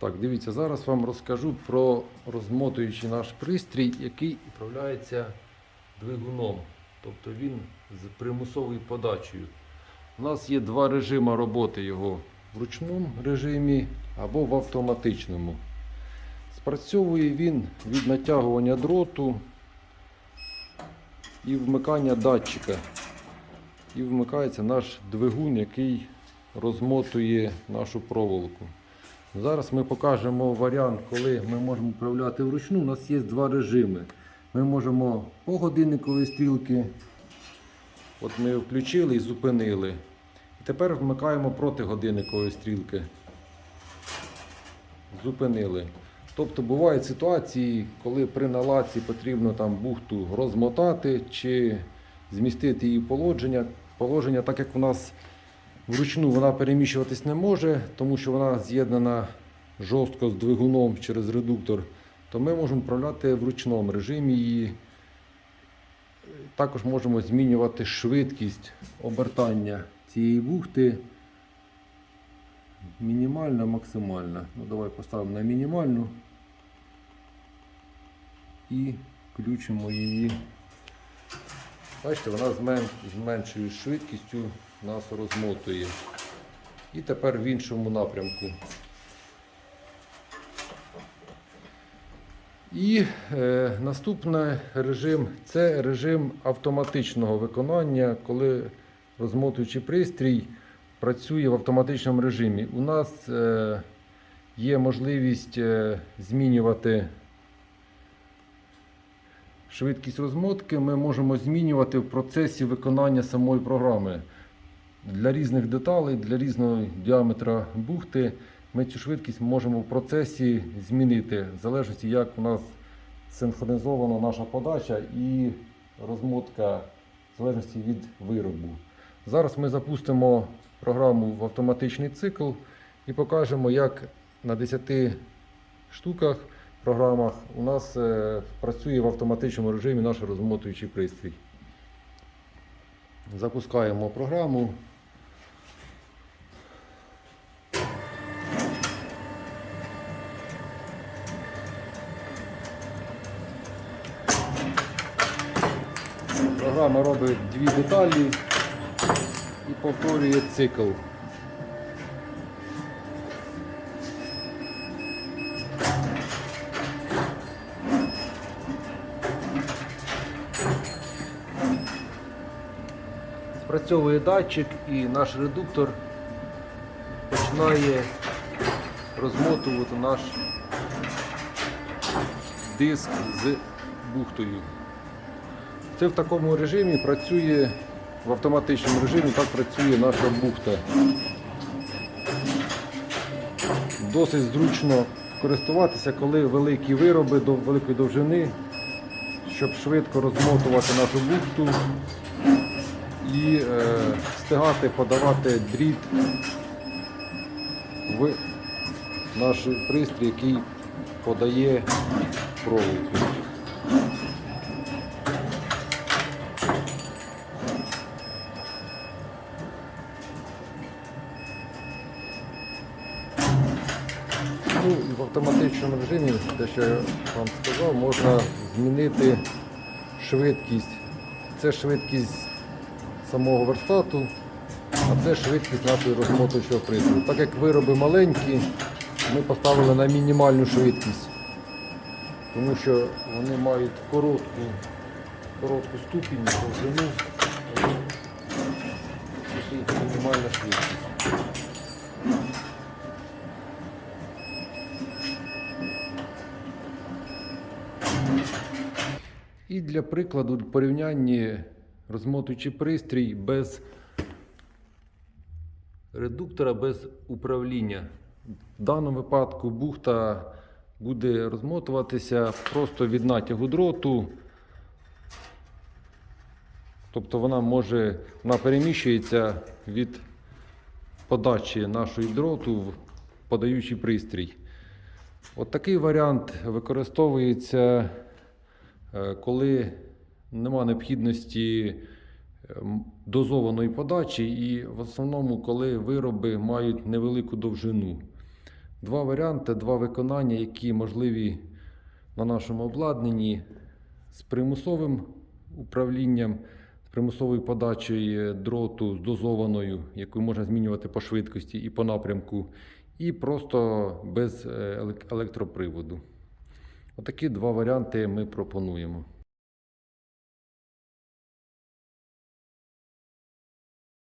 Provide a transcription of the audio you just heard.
Так, дивіться, зараз вам розкажу про розмотуючий наш пристрій, який управляється двигуном. Тобто він з примусовою подачею. У нас є два режими роботи його в ручному режимі або в автоматичному. Спрацьовує він від натягування дроту і вмикання датчика. І вмикається наш двигун, який розмотує нашу проволоку. Зараз ми покажемо варіант, коли ми можемо управляти вручну. У нас є два режими. Ми можемо по годинниковій стрілки. От ми включили і зупинили. І тепер вмикаємо проти годинникової стрілки. Зупинили. Тобто бувають ситуації, коли при наладці потрібно там бухту розмотати чи змістити її положення. Положення, так як у нас вручну вона переміщуватись не може, тому що вона з'єднана жорстко з двигуном через редуктор, то ми можемо управляти в ручному режимі і також можемо змінювати швидкість обертання цієї бухти. Мінімальна, максимальна. Ну, давай поставимо на мінімальну і включимо її. Бачите, вона з меншою швидкістю нас розмотує. І тепер в іншому напрямку. І е, наступний режим це режим автоматичного виконання, коли розмотуючий пристрій працює в автоматичному режимі. У нас е, є можливість е, змінювати швидкість розмотки. Ми можемо змінювати в процесі виконання самої програми. Для різних деталей, для різного діаметра бухти ми цю швидкість можемо в процесі змінити, в залежності, як у нас синхронізована наша подача і розмотка в залежності від виробу. Зараз ми запустимо програму в автоматичний цикл і покажемо, як на 10 штуках програмах у нас е, працює в автоматичному режимі наш розмотуючий пристрій. Запускаємо програму. Програма робить дві деталі і повторює цикл. Спрацьовує датчик і наш редуктор починає розмотувати наш диск з бухтою. Це в такому режимі працює в автоматичному режимі, так працює наша бухта. Досить зручно користуватися, коли великі вироби до великої довжини, щоб швидко розмотувати нашу бухту і е, встигати подавати дріт в наш пристрій, який подає проволоку. Ну, в автоматичному режимі, те, що я вам сказав, можна змінити швидкість. Це швидкість самого верстату, а це швидкість нашого розмотуючого пристрою. Так як вироби маленькі, ми поставили на мінімальну швидкість, тому що вони мають коротку, коротку ступінь, довжину. тут мінімальна швидкість. І для прикладу в порівнянні розмотуючи пристрій без редуктора, без управління. В даному випадку бухта буде розмотуватися просто від натягу дроту. Тобто вона може, вона переміщується від подачі нашої дроту в подаючий пристрій. От такий варіант використовується коли нема необхідності ем, дозованої подачі, і в основному, коли вироби мають невелику довжину. Два варіанти, два виконання, які можливі на нашому обладнанні з примусовим управлінням, з примусовою подачею дроту з дозованою, яку можна змінювати по швидкості і по напрямку, і просто без е, електроприводу. Отакі два варіанти ми пропонуємо.